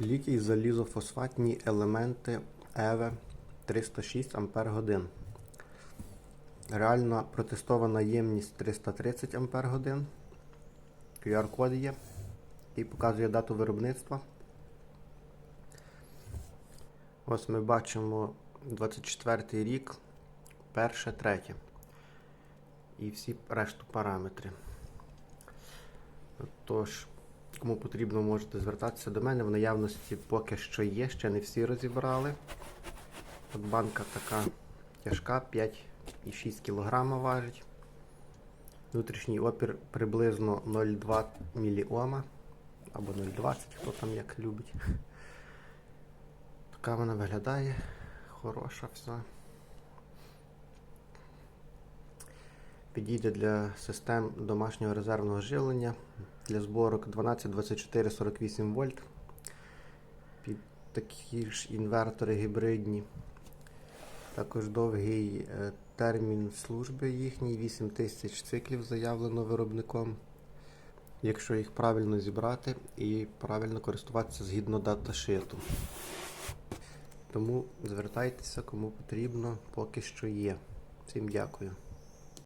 Літій залізофосфатні елементи ЕВЕ 306 Ампер годин. Реальна протестована ємність 330 Ампер годин. QR-код є, який показує дату виробництва. Ось ми бачимо 24 рік, перше, третє. І всі решту параметри. Тож, кому потрібно, можете звертатися до мене. В наявності поки що є, ще не всі розібрали. От банка така тяжка, 5,6 кг важить. Внутрішній опір приблизно 0,2 міліома або 0,20, хто там як любить. Така вона виглядає, хороша вся. Підійде для систем домашнього резервного живлення для зборок 12, 24, 48 вольт. Під такі ж інвертори гібридні. Також довгий е, термін служби їхній, 8000 циклів заявлено виробником. Якщо їх правильно зібрати і правильно користуватися згідно даташиту. Тому звертайтеся, кому потрібно, поки що є. Всім дякую.